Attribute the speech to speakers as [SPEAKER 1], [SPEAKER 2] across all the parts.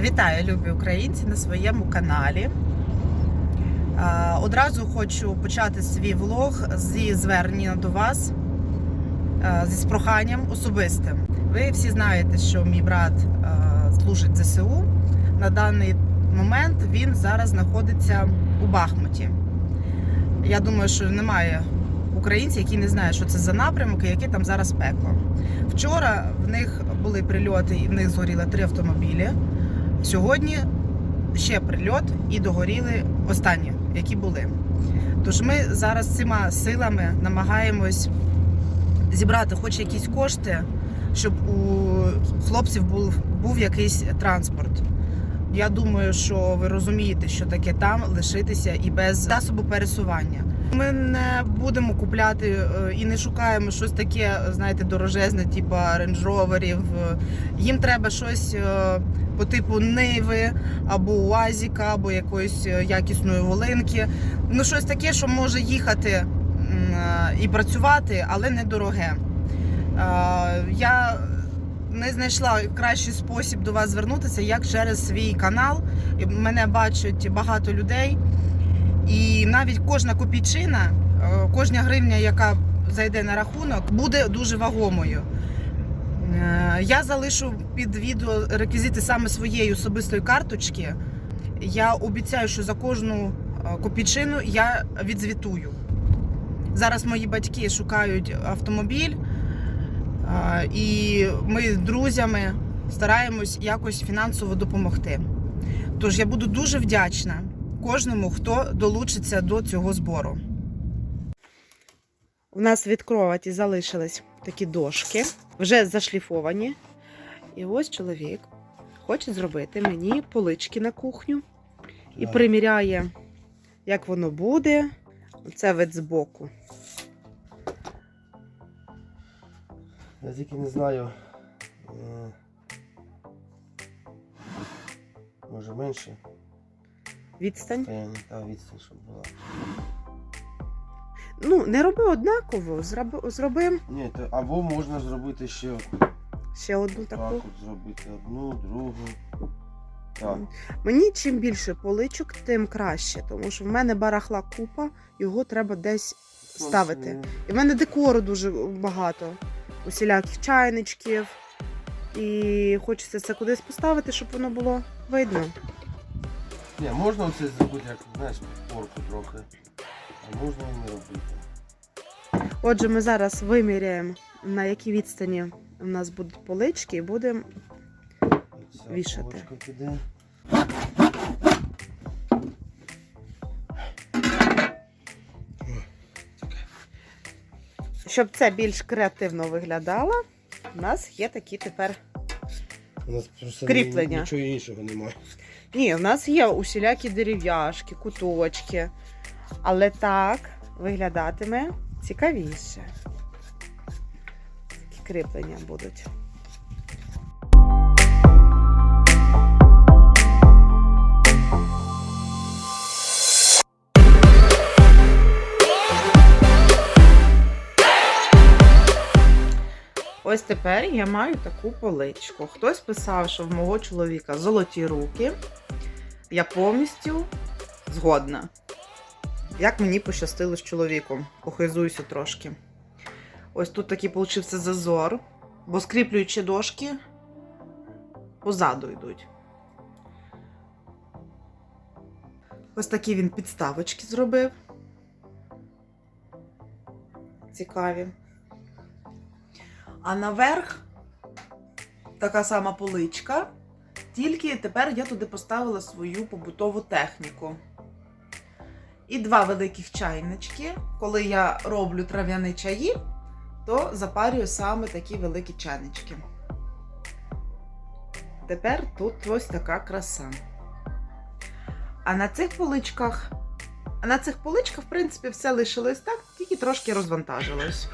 [SPEAKER 1] Вітаю, любі українці, на своєму каналі. Одразу хочу почати свій влог зі звернення до вас зі проханням особистим. Ви всі знаєте, що мій брат служить ЗСУ. На даний момент він зараз знаходиться у Бахмуті. Я думаю, що немає українців, які не знають, що це за напрямок і яке там зараз пекло. Вчора в них були прильоти, і в них згоріли три автомобілі. Сьогодні ще прильот і догоріли останні, які були. Тож ми зараз цими силами намагаємось зібрати хоч якісь кошти, щоб у хлопців був, був якийсь транспорт. Я думаю, що ви розумієте, що таке там лишитися і без засобу пересування. Ми не будемо купляти е, і не шукаємо щось таке, знаєте, дорожезне, типу рейндж-роверів. Їм треба щось е, по типу Ниви або УАЗіка, або якоїсь е, якісної волинки. Ну, щось таке, що може їхати е, і працювати, але недороге. Е, Я не знайшла кращий спосіб до вас звернутися, як через свій канал. Мене бачать багато людей. І навіть кожна копійчина, кожна гривня, яка зайде на рахунок, буде дуже вагомою. Я залишу під відео реквізити саме своєї особистої карточки. Я обіцяю, що за кожну е, копійчину я відзвітую. Зараз мої батьки шукають автомобіль, е, і ми з друзями стараємось якось фінансово допомогти. Тож я буду дуже вдячна кожному, хто долучиться до цього збору. У нас від кроваті залишились такі дошки, вже зашліфовані. І ось чоловік хоче зробити мені полички на кухню і приміряє, як воно буде. Це вид збоку.
[SPEAKER 2] Я тільки не знаю. е, Може менше.
[SPEAKER 1] Відстань.
[SPEAKER 2] Та та відстань, щоб була.
[SPEAKER 1] Ну, не роби однаково, зроби, зроби
[SPEAKER 2] Ні, то або можна зробити ще
[SPEAKER 1] ще одну
[SPEAKER 2] так
[SPEAKER 1] таку.
[SPEAKER 2] от зробити одну, другу. Так.
[SPEAKER 1] Мені чим більше поличок, тим краще, тому що в мене барахла купа, його треба десь ставити. І в мене декору дуже багато. Усіляких чайничків. І хочеться це кудись поставити, щоб воно було видно.
[SPEAKER 2] Ні, можна оце зробити, як знаєш, підпорку трохи. Можна і не робити.
[SPEAKER 1] Отже, ми зараз виміряємо, на якій відстані у нас будуть полички, і будемо
[SPEAKER 2] Оця
[SPEAKER 1] Вішати.
[SPEAKER 2] полочка піде.
[SPEAKER 1] Щоб це більш креативно виглядало, у нас є такі тепер.
[SPEAKER 2] У нас просто
[SPEAKER 1] Кріплення.
[SPEAKER 2] нічого іншого немає.
[SPEAKER 1] Ні, у нас є усілякі дерев'яшки, куточки. Але так виглядатиме цікавіше. Такі кріплення будуть. Ось тепер я маю таку поличку. Хтось писав, що в мого чоловіка золоті руки. Я повністю згодна. Як мені пощастило з чоловіком. Похизуюся трошки. Ось тут такий получився зазор, бо скріплюючи дошки позаду йдуть. Ось такі він підставочки зробив. Цікаві. А наверх така сама поличка. Тільки тепер я туди поставила свою побутову техніку. І два великих чайнички. Коли я роблю трав'яні чаї, то запарюю саме такі великі чайнички. Тепер тут ось така краса. А на цих поличках. А на цих поличках, в принципі, все лишилось так, тільки трошки розвантажилось.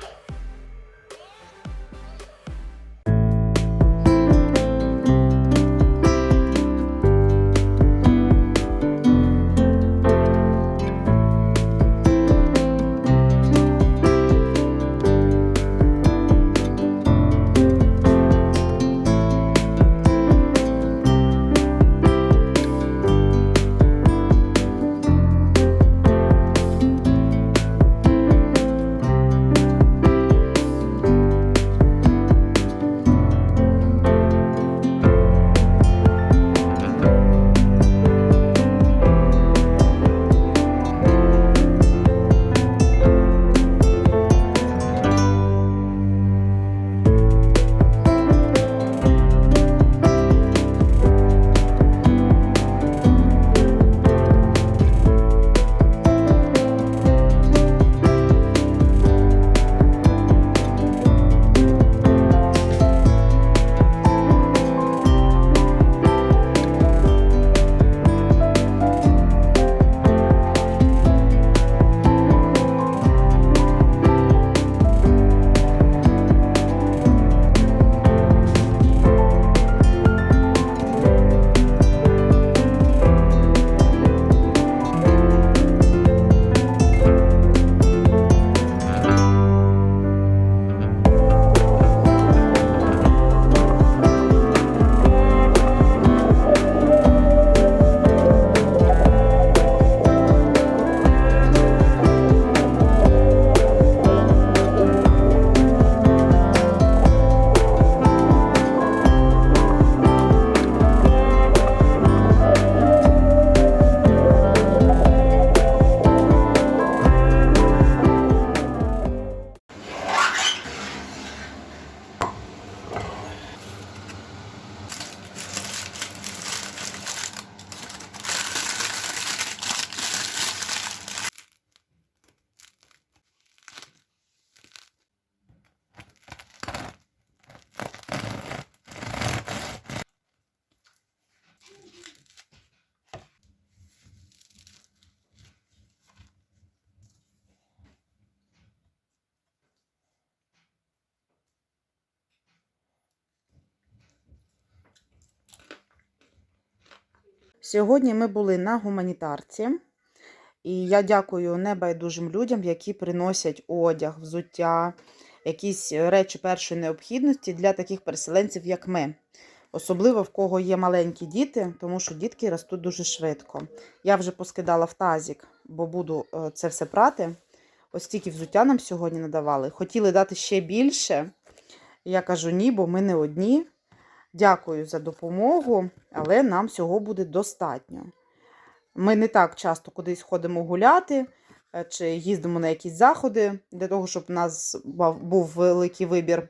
[SPEAKER 1] Сьогодні ми були на гуманітарці, і я дякую небайдужим людям, які приносять одяг, взуття, якісь речі першої необхідності для таких переселенців, як ми. Особливо в кого є маленькі діти, тому що дітки ростуть дуже швидко. Я вже поскидала в тазик, бо буду е, це все прати. Ось стільки взуття нам сьогодні надавали. Хотіли дати ще більше. Я кажу ні, бо ми не одні. Дякую за допомогу, але нам всього буде достатньо. Ми не так часто кудись ходимо гуляти е, чи їздимо на якісь заходи для того, щоб у нас був великий вибір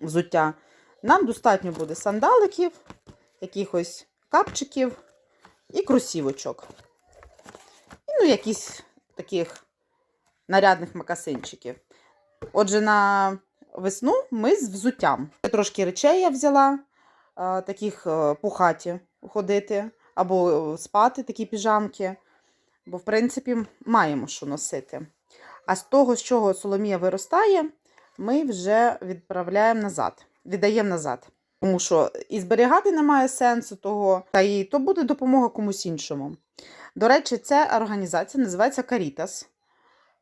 [SPEAKER 1] взуття. Нам достатньо буде сандаликів, якихось капчиків і кросівочок. І ну, якісь таких нарядних макасинчиків. Отже, на весну ми з взуттям. Трошки речей я взяла, таких е, по хаті ходити, або е, спати, такі піжамки. Бо, в принципі, маємо що носити. А з того, з чого Соломія виростає, ми вже відправляємо назад, віддаємо назад. Тому що і зберігати немає сенсу того, та і то буде допомога комусь іншому. До речі, ця організація називається Карітас.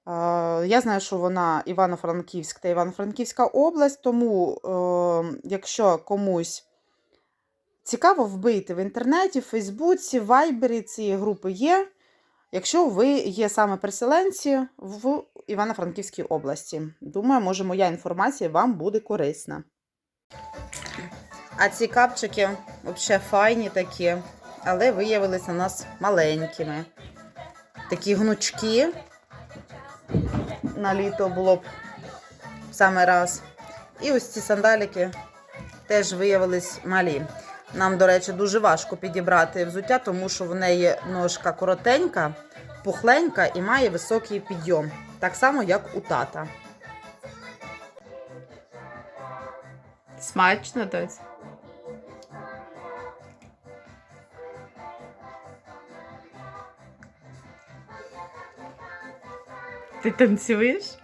[SPEAKER 1] Е, Я знаю, що вона Івано-Франківськ та Івано-Франківська область, тому е, якщо комусь цікаво, вбийте в інтернеті, в Фейсбуці, в Вайбері ці групи є. Якщо ви є саме переселенці в Івано-Франківській області, думаю, може, моя інформація вам буде корисна. А ці капчики взагалі файні такі, але виявилися у нас маленькими. Такі гнучки. На літо було б в саме раз. І ось ці сандаліки теж виявились малі. Нам, до речі, дуже важко підібрати взуття, тому що в неї ножка коротенька, пухленька і має високий підйом. Так само, як у тата. Смачно дось. Ти танцюєш?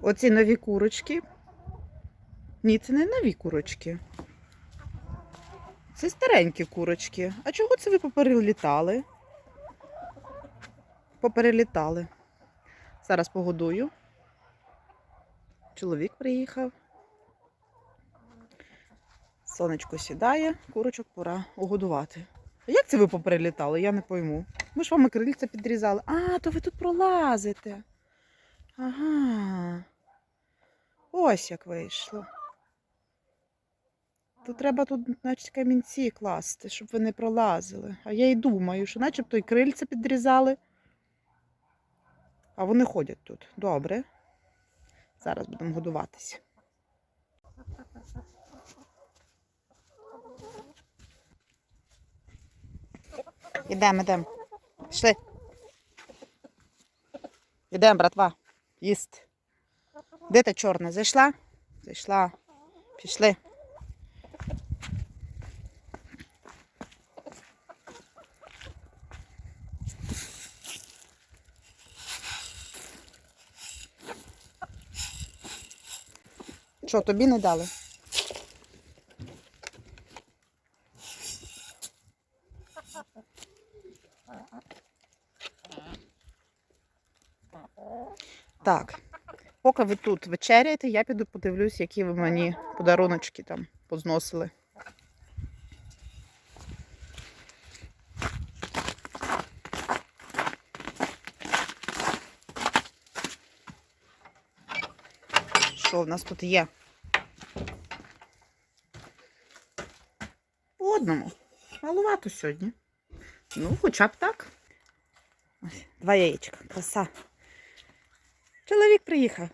[SPEAKER 1] Оці нові курочки. Ні, це не нові курочки. Це старенькі курочки. А чого це ви поперелітали? Поперелітали. Зараз погодую. Чоловік приїхав. Сонечко сідає, курочок пора угодувати. А як це ви поперелітали? Я не пойму. Ми ж вам крильця підрізали. А, то ви тут пролазите. Ага. Ось як вийшло. То треба тут, значить, камінці класти, щоб ви не пролазили. А я й думаю, що начебто і крильця підрізали. А вони ходять тут. Добре. Зараз будемо годуватися. Ідемо, ідемо. Пішли. Ідемо, братва. Їсти. Де та чорна? Зайшла? Зайшла. Пішли. Що, тобі не дали? Так. Ви тут вечеряєте, я піду подивлюсь, які ви мені подаруночки там позносили. Що в нас тут є? По одному. Малувато сьогодні. Ну, хоча б так. Ось, два яєчка. Краса. Чоловік приїхав.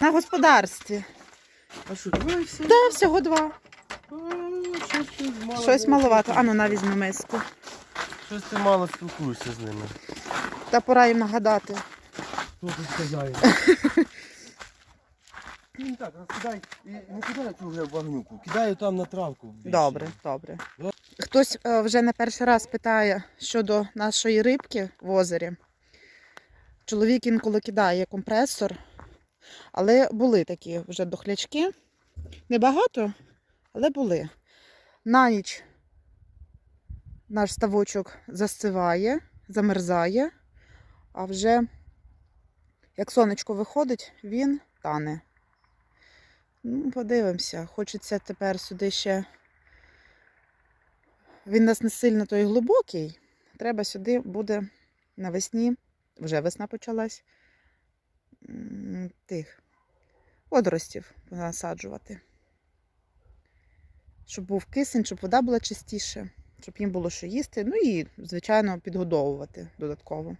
[SPEAKER 1] На господарстві.
[SPEAKER 2] А що, давай все?
[SPEAKER 1] Да, всього два.
[SPEAKER 2] А, Щось ти мало.
[SPEAKER 1] Щось маловато. Ану, на візьми миску.
[SPEAKER 2] Щось ти мало спілкуєшся з ними.
[SPEAKER 1] Та пора їм нагадати.
[SPEAKER 2] Хто ти сказав? Ну так, розкидай. І не кидай цю вже вогнюку. Кидаю там на травку.
[SPEAKER 1] Добре, добре. Хтось е, вже не перший раз питає щодо нашої рибки в озері. Чоловік інколи кидає компресор, але були такі вже дохлячки. Небагато, але були. На ніч наш ставочок застиває, замерзає, а вже як сонечко виходить, він тане. Ну, подивимося. Хочеться тепер сюди ще. Він нас не сильно той глибокий. Треба сюди буде навесні, вже весна почалась. Тих водоростів насаджувати. Щоб був кисень, щоб вода була чистіше, щоб їм було що їсти. Ну і, звичайно, підгодовувати додатково.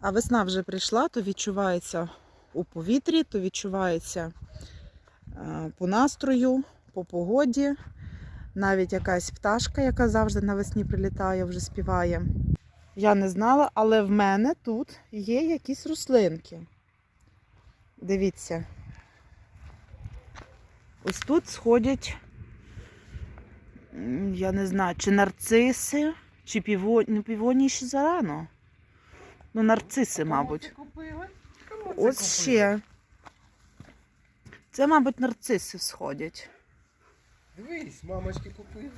[SPEAKER 1] А весна вже прийшла, то відчувається у повітрі, то відчувається по настрою, по погоді. Навіть якась пташка, яка завжди навесні прилітає, вже співає. Я не знала, але в мене тут є якісь рослинки. Дивіться. Ось тут сходять, я не знаю, чи нарциси, чи піво... ну, півонії ще зарано. Ну, нарциси, мабуть.
[SPEAKER 2] Кому це? Кому це
[SPEAKER 1] Ось ще. Це, мабуть, нарциси сходять.
[SPEAKER 2] Дивись, мамочки купили.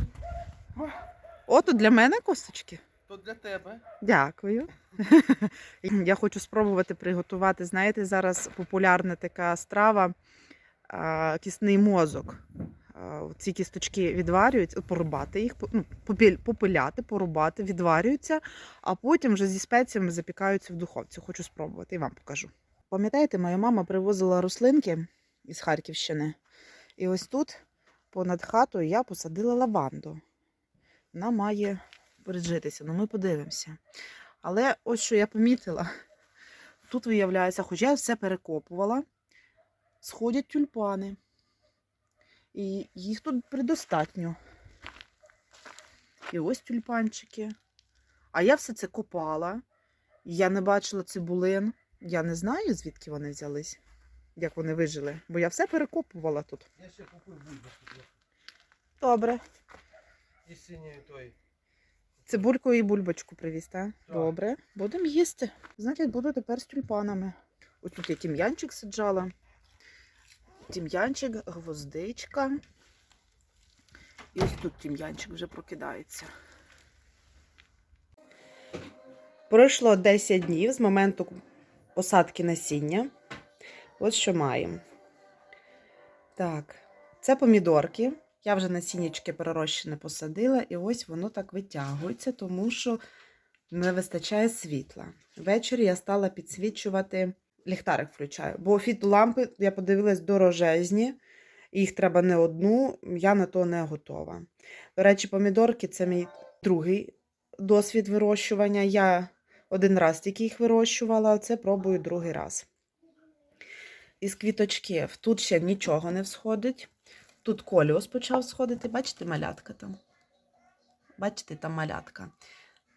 [SPEAKER 1] Ото для мене косточки.
[SPEAKER 2] То для тебе.
[SPEAKER 1] Дякую. Я хочу спробувати приготувати. Знаєте, зараз популярна така страва кісний мозок. Ці кісточки відварюються, порубати їх, ну, попиляти, порубати, відварюються, а потім вже зі спеціями запікаються в духовці. Хочу спробувати і вам покажу. Пам'ятаєте, моя мама привозила рослинки із Харківщини. І ось тут, понад хатою, я посадила лаванду. Вона має переджитися, ну ми подивимося. Але ось що я помітила, тут виявляється, хоча я все перекопувала, сходять тюльпани. І їх тут предостатньо. І ось тюльпанчики. А я все це копала. Я не бачила цибулин. Я не знаю, звідки вони взялись, як вони вижили, бо я все перекопувала тут.
[SPEAKER 2] Я ще купив бульбашку.
[SPEAKER 1] Добре.
[SPEAKER 2] І синьої той.
[SPEAKER 1] Цибульку і бульбочку привіз, так? Добре. Будемо їсти. Значить, буду тепер з тюльпанами. Ось тут я тім'янчик саджала. Тім'янчик, гвоздичка. І ось тут тім'янчик вже прокидається. Пройшло 10 днів з моменту посадки насіння. Ось що маємо. Так, це помідорки. Я вже насіннячки перерощене посадила, і ось воно так витягується, тому що не вистачає світла. Ввечері я стала підсвічувати, ліхтарик включаю, бо фітолампи, я подивилась, дорожезні, їх треба не одну, я на то не готова. До речі, помідорки це мій другий досвід вирощування. Я один раз тільки їх вирощувала, це пробую другий раз. Із квіточків тут ще нічого не всходить. Тут коліос почав сходити. Бачите, малятка там. Бачите, там малятка.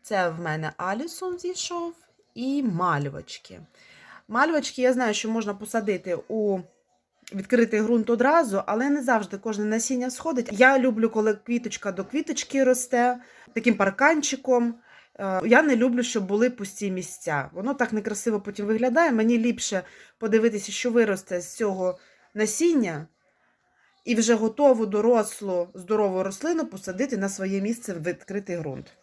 [SPEAKER 1] Це в мене Алісон зійшов і мальвочки. Мальвочки, я знаю, що можна посадити у відкритий ґрунт одразу, але не завжди кожне насіння сходить. Я люблю, коли квіточка до квіточки росте, таким парканчиком. Е, Я не люблю, щоб були пусті місця. Воно так некрасиво потім виглядає. Мені ліпше подивитися, що виросте з цього насіння, і вже готову дорослу здорову рослину посадити на своє місце в відкритий ґрунт.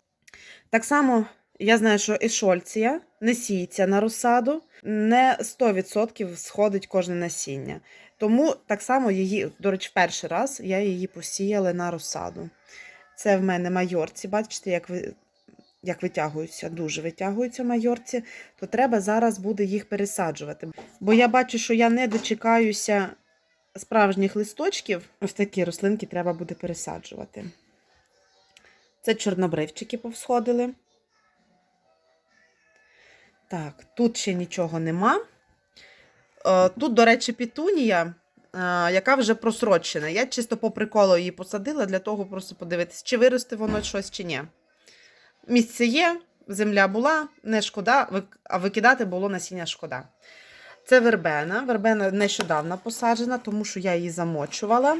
[SPEAKER 1] Так само я знаю, що ешольція не сіється на розсаду, не 100% сходить кожне насіння. Тому так само її, до речі, перший раз я її посіяла на розсаду. Це в мене майорці. Бачите, як ви. Як витягуються, дуже витягуються майорці, то треба зараз буде їх пересаджувати. Бо я бачу, що я не дочекаюся справжніх листочків, ось такі рослинки треба буде пересаджувати. Це чорнобривчики повсходили. Так, тут ще нічого нема. Е, Тут, до речі, пітунія, е, яка вже просрочена. Я чисто по приколу її посадила для того, просто подивитися, чи виросте воно щось, чи ні. Місце є, земля була, не шкода, а викидати було насіння шкода. Це вербена. Вербена нещодавно посаджена, тому що я її замочувала.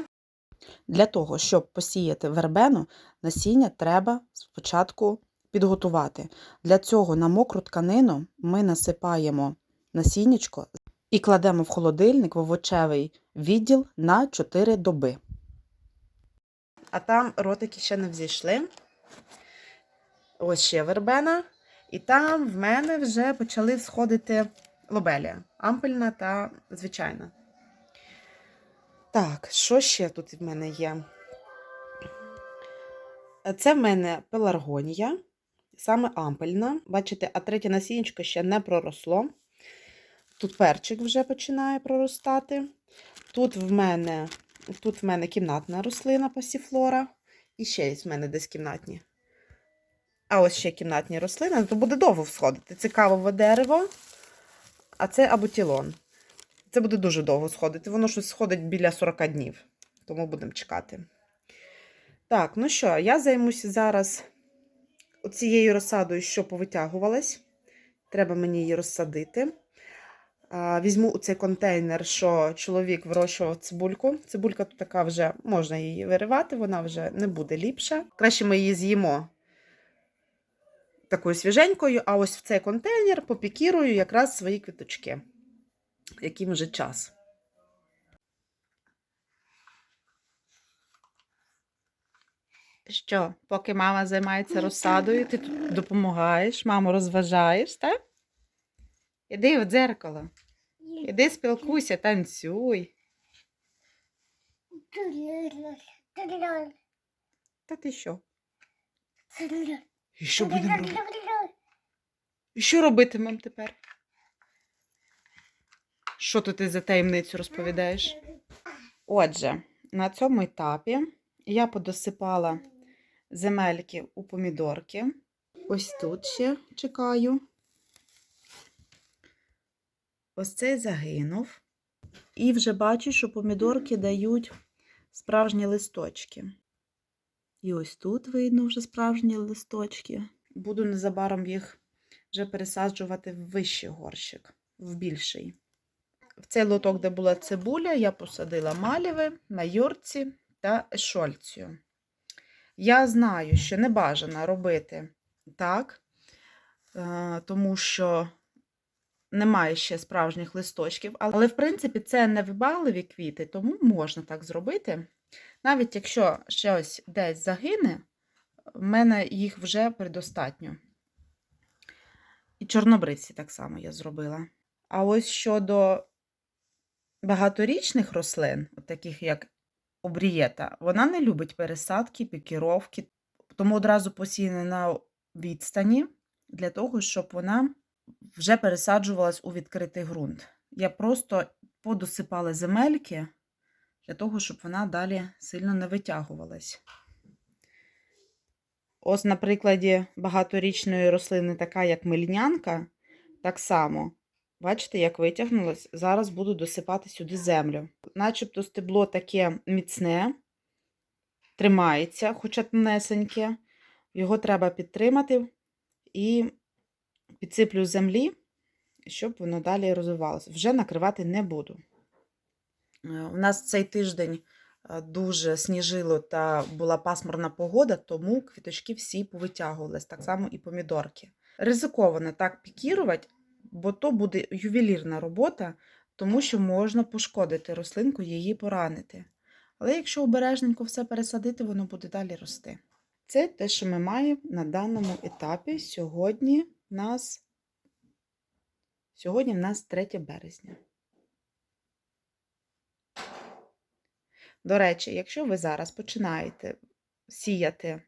[SPEAKER 1] Для того, щоб посіяти вербену, насіння треба спочатку підготувати. Для цього на мокру тканину ми насипаємо насіннячко і кладемо в холодильник в овочевий відділ на 4 доби. А там ротики ще не взійшли. Ось ще вербена. І там в мене вже почали сходити лобелія. Ампельна та звичайна. Так, що ще тут в мене є? Це в мене пеларгонія, саме ампельна. Бачите, а третє насіннячко ще не проросло. Тут перчик вже починає проростати. Тут в мене, тут в мене кімнатна рослина пасіфлора. І ще є в мене десь кімнатні. А ось ще кімнатні рослини, то буде довго всходити. Це кавове дерево, а це абутілон. Це буде дуже довго сходити. Воно щось сходить біля 40 днів. Тому будемо чекати. Так, ну що, я займуся зараз цією розсадою, що повитягувалась. Треба мені її розсадити. Візьму у цей контейнер, що чоловік вирощував цибульку. Цибулька тут така вже можна її виривати, вона вже не буде ліпша. Краще ми її з'їмо такою свіженькою, а ось в цей контейнер попікірую якраз свої квіточки, яким вже час. Що, поки мама займається розсадою, ти тут допомагаєш, маму розважаєш, так? Іди в дзеркало. Іди спілкуйся, танцюй. Та ти що? І що будемо робити? І що робитимемо тепер? Що тут ти за таємницю розповідаєш? Отже, на цьому етапі я подосипала земельки у помідорки. Ось тут ще чекаю. Ось цей загинув. І вже бачу, що помідорки дають справжні листочки. І ось тут видно вже справжні листочки. Буду незабаром їх вже пересаджувати в вищий горщик, в більший. В цей лоток, де була цибуля, я посадила маліви, майорці та ешольцію. Я знаю, що не бажано робити так, е, тому що немає ще справжніх листочків. Але, в принципі, це не вибагливі квіти, тому можна так зробити. Навіть якщо щось десь загине, в мене їх вже предостатньо. І чорнобривці так само я зробила. А ось щодо багаторічних рослин, таких як обрієта, вона не любить пересадки, пікіровки, тому одразу посіяна на відстані для того, щоб вона вже пересаджувалась у відкритий ґрунт. Я просто подосипала земельки для того, щоб вона далі сильно не витягувалась. Ось на прикладі багаторічної рослини, така як мильнянка, так само. Бачите, як витягнулось? Зараз буду досипати сюди землю. Начебто стебло таке міцне, тримається, хоча тонесеньке. Його треба підтримати і підсиплю землі, щоб воно далі розвивалося. Вже накривати не буду. Е, У нас цей тиждень е, дуже сніжило та була пасмурна погода, тому квіточки всі повитягувались, так само і помідорки. Ризиковано так пікірувати, бо то буде ювелірна робота, тому що можна пошкодити рослинку, її поранити. Але якщо обережненько все пересадити, воно буде далі рости. Це те, що ми маємо на даному етапі. Сьогодні в нас, сьогодні в нас 3 березня. До речі, якщо ви зараз починаєте сіяти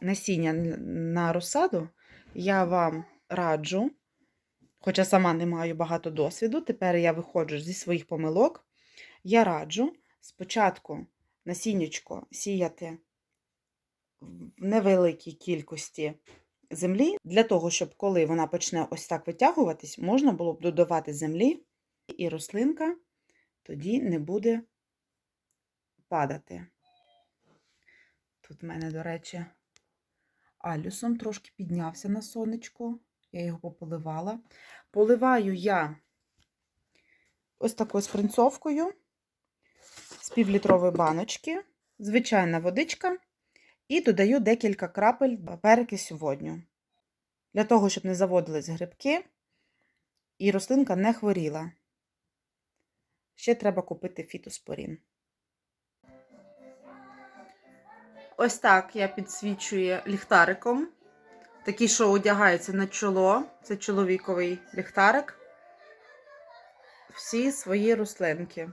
[SPEAKER 1] насіння на розсаду, я вам раджу, хоча сама не маю багато досвіду, тепер я виходжу зі своїх помилок. Я раджу спочатку насіннячко сіяти в невеликій кількості землі, для того, щоб коли вона почне ось так витягуватись, можна було б додавати землі, і рослинка тоді не буде падати. Тут в мене, до речі, алюсом трошки піднявся на сонечко. Я його пополивала. Поливаю я ось такою спринцовкою з півлітрової баночки, звичайна водичка, і додаю декілька крапель перекисю водню. для того, щоб не заводились грибки і рослинка не хворіла. Ще треба купити фітоспорін. Ось так я підсвічую ліхтариком. Такий, що одягається на чоло. Це чоловіковий ліхтарик. Всі свої рослинки.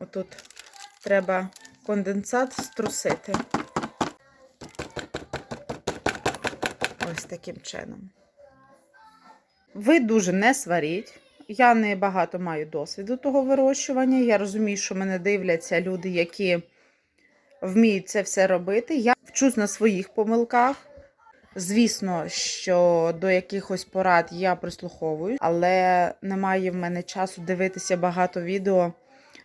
[SPEAKER 1] Отут треба конденсат струсити. Ось таким чином. Ви дуже не сваріть. Я не багато маю досвіду того вирощування. Я розумію, що мене дивляться люди, які вміють це все робити. Я вчусь на своїх помилках. Звісно, що до якихось порад я прислуховуюсь, але немає в мене часу дивитися багато відео,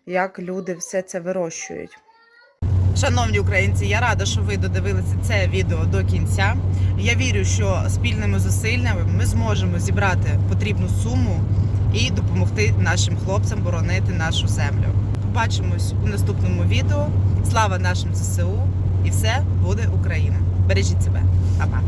[SPEAKER 1] як люди все це вирощують. Шановні українці, я рада, що ви додивилися це відео до кінця. Я вірю, що спільними зусиллями ми зможемо зібрати потрібну суму і допомогти нашим хлопцям боронити нашу землю. Побачимось у наступному відео. Слава нашим ЗСУ! І все буде Україна! Бережіть себе, Па-па!